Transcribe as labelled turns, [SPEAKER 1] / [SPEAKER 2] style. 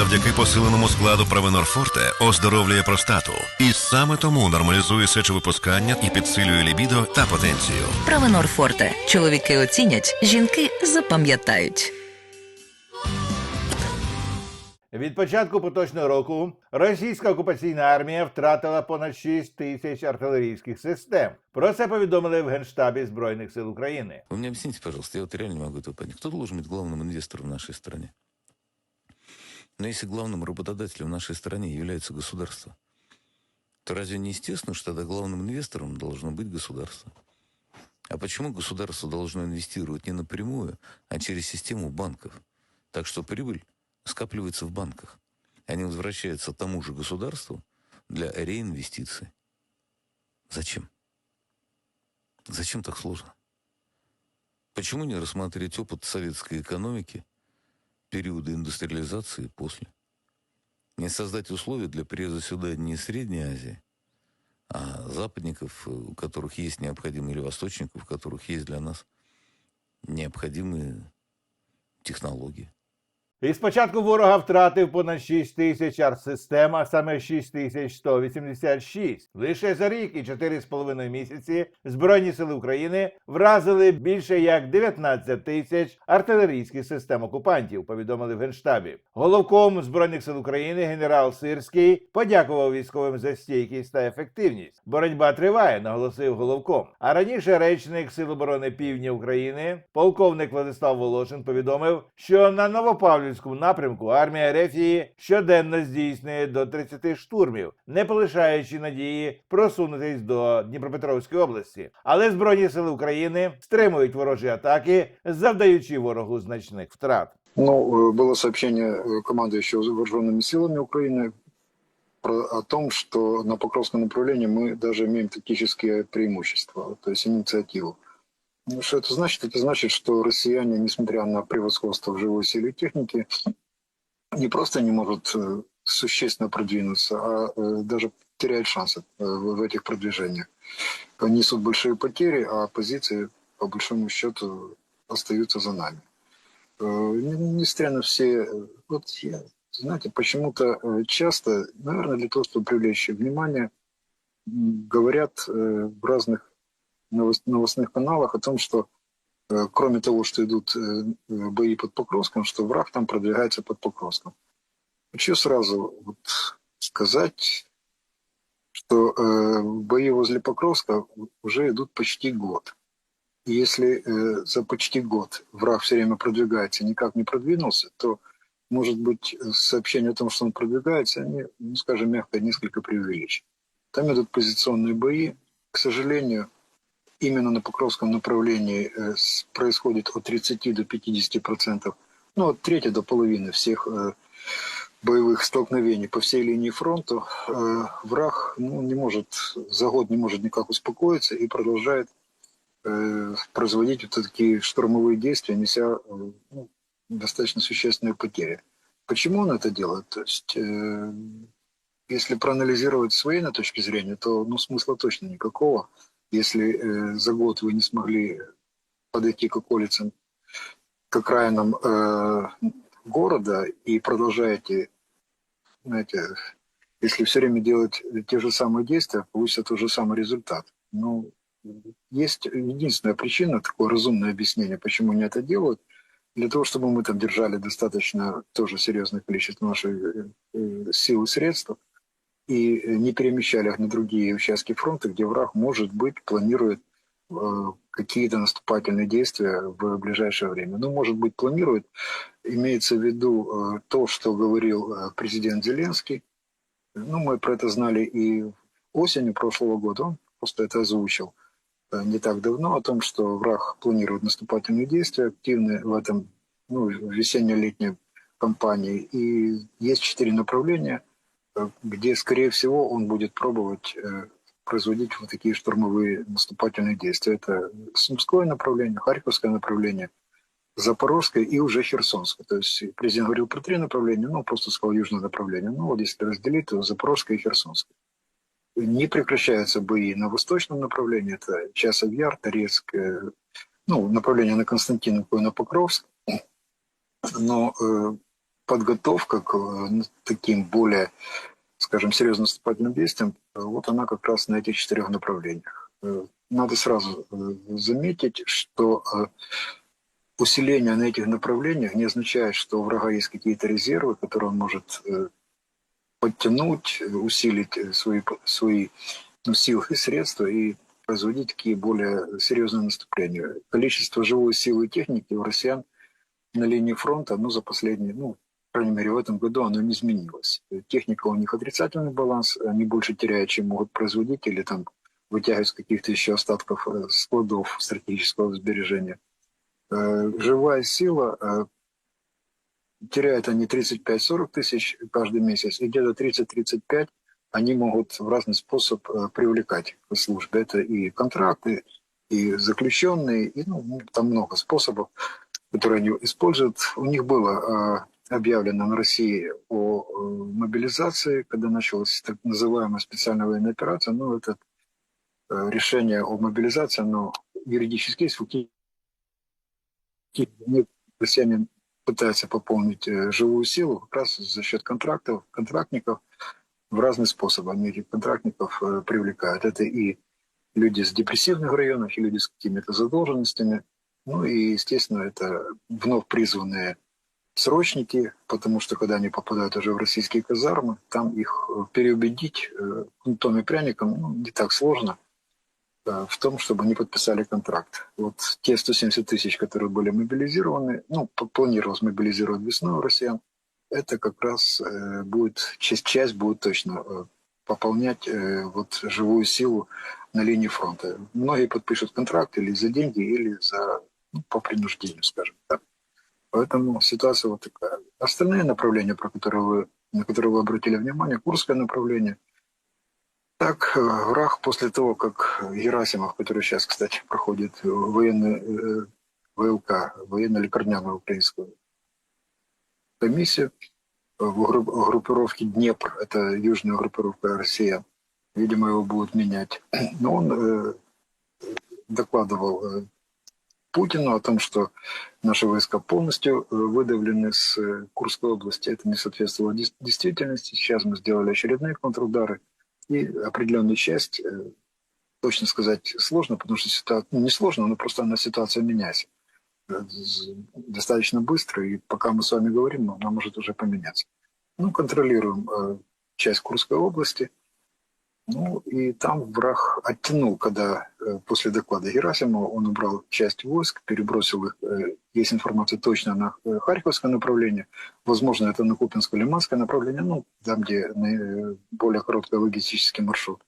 [SPEAKER 1] завдяки посиленому складу Провенорфорте оздоровлює простату. І саме тому нормалізує сечовипускання і підсилює лібідо та потенцію.
[SPEAKER 2] Правенор Форте. Чоловіки оцінять, жінки запам'ятають.
[SPEAKER 3] Від початку поточного року російська окупаційна армія втратила понад 6 тисяч артилерійських систем. Про це повідомили в Генштабі Збройних сил України.
[SPEAKER 4] Вы мне объясните, пожалуйста, я вот реально не могу этого понять. Кто должен быть главным инвестором в нашей стране? Но если главным работодателем в нашей стране является государство, то разве не естественно, что тогда главным инвестором должно быть государство? А почему государство должно инвестировать не напрямую, а через систему банков? Так что прибыль скапливается в банках. Они возвращаются тому же государству для реинвестиций. Зачем? Зачем так сложно? Почему не рассмотреть опыт советской экономики периода индустриализации и после? Не создать условия для приезда сюда не Средней Азии, а западников, э, у которых есть необходимые, или восточников, у которых есть для нас необходимые технологии.
[SPEAKER 3] І спочатку ворога втратив понад 6 тисяч артсистем, а саме 6186. Лише за рік і 4,5 місяці Збройні сили України вразили більше як 19 тисяч артилерійських систем окупантів, повідомили в Генштабі. Головком Збройних сил України генерал Сирський подякував військовим за стійкість та ефективність. Боротьба триває, наголосив головком. А раніше речник Сил оборони Півдня України, полковник Владислав Волошин, повідомив, що на Новопавлівському напрямку армія Рефії щоденно здійснює до 30 штурмів, не полишаючи надії просунутись до Дніпропетровської області. Але Збройні сили України стримують ворожі атаки, завдаючи ворогу значних втрат.
[SPEAKER 5] Ну, э, было сообщение э, командующего вооруженными силами Украины про, о том, что на Покровском направлении мы даже имеем тактические преимущества, то есть инициативу. Ну, что это значит? Это значит, что россияне, несмотря на превосходство в живой силе и технике, не просто не могут э, существенно продвинуться, а э, даже теряют шансы э, в этих продвижениях. Несут большие потери, а позиции, по большому счету, остаются за нами. Не- Несмотря на все... Вот я, знаете, почему-то часто, наверное, для того, чтобы привлечь внимание, говорят в разных новостных каналах о том, что э, кроме того, что идут э, бои под Покровском, что враг там продвигается под Покровском. Хочу сразу вот сказать, что э, бои возле Покровска уже идут почти год. И если за почти год враг все время продвигается, никак не продвинулся, то, может быть, сообщение о том, что он продвигается, они, ну, скажем мягко, несколько преувеличены. Там идут позиционные бои. К сожалению, именно на Покровском направлении э, происходит от 30 до 50 процентов, ну, от трети до половины всех э, боевых столкновений по всей линии фронта. Э, враг ну, не может, за год не может никак успокоиться и продолжает производить вот такие штурмовые действия, неся ну, достаточно существенные потери. Почему он это делает? То есть, э, если проанализировать с военной точки зрения, то ну, смысла точно никакого. Если э, за год вы не смогли подойти к околицам, к окраинам э, города и продолжаете, знаете, если все время делать те же самые действия, получится тот же самый результат. Ну, есть единственная причина, такое разумное объяснение, почему они это делают, для того, чтобы мы там держали достаточно тоже серьезное количество наших э, сил и средств, и э, не перемещали их на другие участки фронта, где враг, может быть, планирует э, какие-то наступательные действия в ближайшее время. Ну, может быть, планирует. Имеется в виду э, то, что говорил президент Зеленский. Ну, мы про это знали и осенью прошлого года. Он просто это озвучил не так давно, о том, что враг планирует наступательные действия активные в этом ну, весенне-летней кампании. И есть четыре направления, где, скорее всего, он будет пробовать э, производить вот такие штурмовые наступательные действия. Это Сумское направление, Харьковское направление, Запорожское и уже Херсонское. То есть президент говорил про три направления, ну, просто сказал южное направление. Ну, вот если разделить, то Запорожское и Херсонское. Не прекращаются бои на восточном направлении, это Часов Яр, Торецк, э, ну, направление на Константиновку и на Покровск. Но э, подготовка к э, таким более, скажем, серьезным наступательным действиям, э, вот она как раз на этих четырех направлениях. Э, Надо сразу заметить, что усиление на этих направлениях не означает, что у врага есть какие-то резервы, которые он может подтянуть, усилить свои, свои ну, силы и средства и производить такие более серьезные наступления. Количество живой силы и техники у россиян на линии фронта, ну, за последние, ну, крайней мере, в этом году оно не изменилось. Техника у них отрицательный баланс, они больше теряют, чем могут производить, или там вытягивать с каких-то еще остатков э, складов стратегического сбережения. Э, Живая сила э, теряют они 35-40 тысяч каждый месяц, и где-то 30-35 они могут в разный способ привлекать к службе. Это и контракты, и заключенные, и ну, там много способов, которые они используют. У них было объявлено на России о э, мобилизации, когда началась так называемая специальная военная операция. Ну, это э, решение о мобилизации, оно юридически есть. Россияне пытаются пополнить э, живую силу как раз за счет контрактов, контрактников в разные способы. Они этих контрактников привлекают. Это и люди с депрессивных районов, и люди с какими-то задолженностями. Ну и, естественно, это вновь призванные срочники, потому что когда они попадают уже в российские казармы, там их э, переубедить э, кнутом и пряником ну, не так сложно э, в том, чтобы они подписали контракт. Вот те 170 тысяч, которые были мобилизированы, ну, планировалось мобилизировать весной россиян, это как раз э, будет, часть, часть будет точно э, пополнять э, вот живую силу на линии фронта. Многие подпишут контракт или за деньги, или за, ну, по принуждению, скажем так. Поэтому ситуация вот такая. Остальные направления, про которые вы, на которые вы обратили внимание, Курское направление, так, э, враг после того, как Герасимов, который сейчас, кстати, проходит военный э, ВЛК, военно-лекарняную украинскую комиссию в групп- группировке Днепр, это южная группировка Россия, видимо, его будут менять. Но он э, докладывал Путину о том, что наши войска полностью э, выдавлены с э, Курской области. Это не соответствовало действительности. Сейчас мы сделали очередные контрудары. И определенную часть, э, точно сказать сложно, потому что ситуация, ну, не сложно, но просто она ситуация меняется достаточно быстро. И пока мы с вами говорим, она может уже поменяться. Ну, контролируем часть Курской области. Ну, и там враг оттянул, когда э, после доклада Герасимова он убрал часть войск, перебросил их, э, есть информация точно на э, Харьковское направление, возможно, это на Купинское-Лиманское направление, ну, там, где более короткий логистический маршрут.